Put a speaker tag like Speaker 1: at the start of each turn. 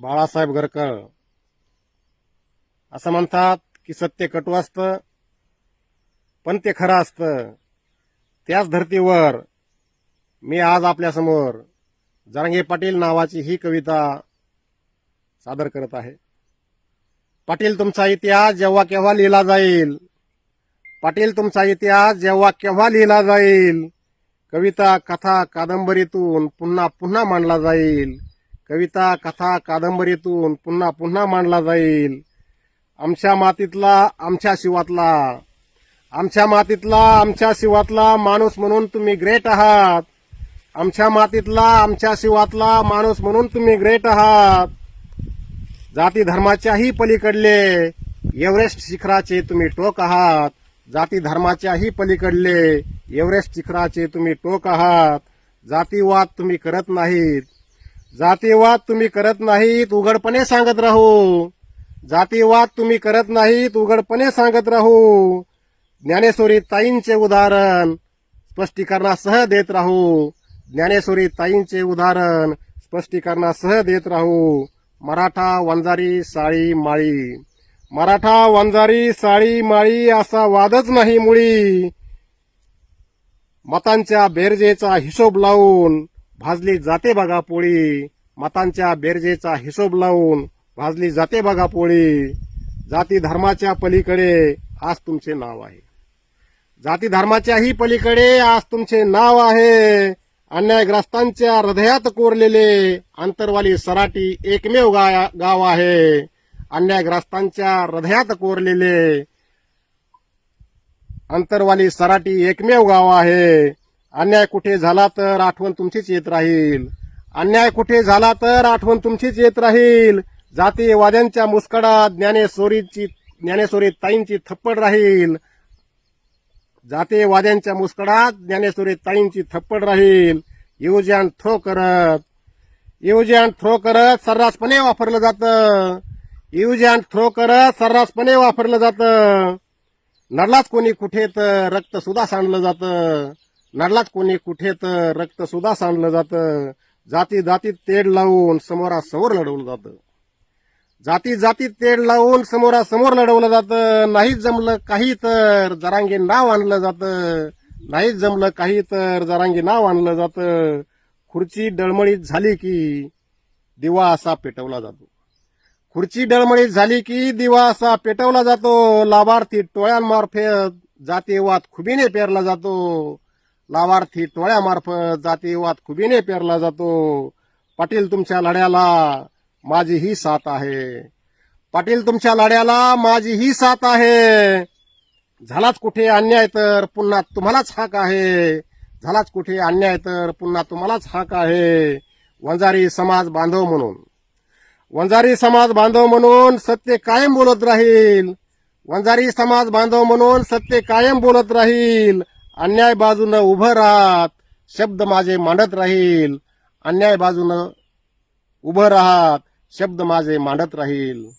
Speaker 1: बाळासाहेब गरकळ असं म्हणतात की सत्य कटू असतं पण ते खरं असतं. त्याच धर्तीवर मी आज आपल्यासमोर जरांगे पाटील नावाची ही कविता सादर करत आहे. पाटील तुमचा इतिहास जेव्हा केव्हा लिहिला जाईल? पाटील तुमचा इतिहास जेव्हा केव्हा लिहिला जाईल? कविता कथा कादंबरीतून पुन्हा पुन्हा मांडला जाईल. कविता कथा कादंबरीतून पुन्हा पुन्हा मांडला जाईल. आमच्या मातीतला आमच्या शिवातला. आमच्या मातीतला आमच्या शिवातला माणूस म्हणून तुम्ही ग्रेट आहात. आमच्या मातीतला आमच्या शिवातला माणूस म्हणून तुम्ही ग्रेट आहात. जाती धर्माच्याही पलीकडले एव्हरेस्ट शिखराचे तुम्ही टोक आहात. जाती धर्माच्याही पलीकडले एव्हरेस्ट शिखराचे तुम्ही टोक आहात. जातीवाद तुम्ही करत नाहीत. जातीवाद तुम्ही करत नाहीत उघडपणे सांगत राहू. जातीवाद तुम्ही करत नाहीत उघडपणे सांगत राहू. ज्ञानेश्वरी ताईंचे उदाहरण स्पष्टीकरणासह देत राहू. ज्ञानेश्वरी ताईंचे उदाहरण स्पष्टीकरणासह देत राहू. मराठा वंजारी साळी माळी. मराठा वंजारी साळी माळी असा वादच नाही मुळी. मतांच्या बेरजेचा हिशोब लावून भाजली जाते बघा पोळी. मतांच्या बेरजेचा हिशोब लावून भाजली जाते बघा पोळी. जाती धर्माच्या पलीकडे आज तुमचे नाव आहे. जाती धर्माच्याही पलीकडे आज तुमचे नाव आहे. अन्यायग्रस्तांच्या हृदयात कोरलेले अंतरवाली सराटी एकमेव गाव आहे. अन्यायग्रस्तांच्या हृदयात कोरलेले अंतरवाली सराटी एकमेव गाव आहे. अन्याय कुठे झाला तर आठवण तुमचीच येत राहील. अन्याय कुठे झाला तर आठवण तुमचीच येत राहील. जातीयवाद्यांच्या मुस्कडात ज्ञानेश्वरीची ज्ञानेश्वरी ताईंची थप्पड राहील. जातीयवाद्यांच्या मुस्कडात ज्ञानेश्वरी ताईंची थप्पड राहील. यूज अँड थ्रो करत. यूज अँड थ्रो करत सर्रासपणे वापरलं जातं. यूज अँड थ्रो करत सर्रासपणे वापरलं जातं. नडलाच कोणी कुठे तर रक्त सुद्धा सांडलं जातं. नडलात कोणी कुठे तर रक्त सुद्धा सांडलं जातं. जाती जातीत तेढ लावून समोरासमोर लढवलं जातं. जाती जातीत तेढ लावून समोरासमोर लढवलं जातं. नाही जमलं काही तर जरांगे नाव आणलं जातं. नाहीच जमलं काही तर जरांगे नाव आणलं जातं. खुर्ची डळमळीत झाली की दिवा असा पेटवला जातो. खुर्ची डळमळीत झाली की दिवा असा पेटवला जातो. लाभार्थी टोळ्यांमार्फत जातीवाद खुबीने पेरला जातो. लाभार्थी टोळ्यामार्फत जातीवाद खुबीने पेरला जातो. पाटील तुमच्या लढ्याला माझी ही साथ आहे. पाटील तुमच्या लढ्याला माझी ही साथ आहे. झालाच कुठे अन्याय तर पुन्हा तुम्हालाच हाक आहे. झालाच कुठे अन्याय तर पुन्हा तुम्हालाच हाक आहे. वंजारी समाज बांधव म्हणून. वंजारी समाज बांधव म्हणून सत्य कायम बोलत राहील. वंजारी समाज बांधव म्हणून सत्य कायम बोलत राहील. अन्याय बाजूनं उभं राहत शब्द माझे मांडत राहील. अन्याय बाजूनं उभं राहत शब्द माझे मांडत राहील.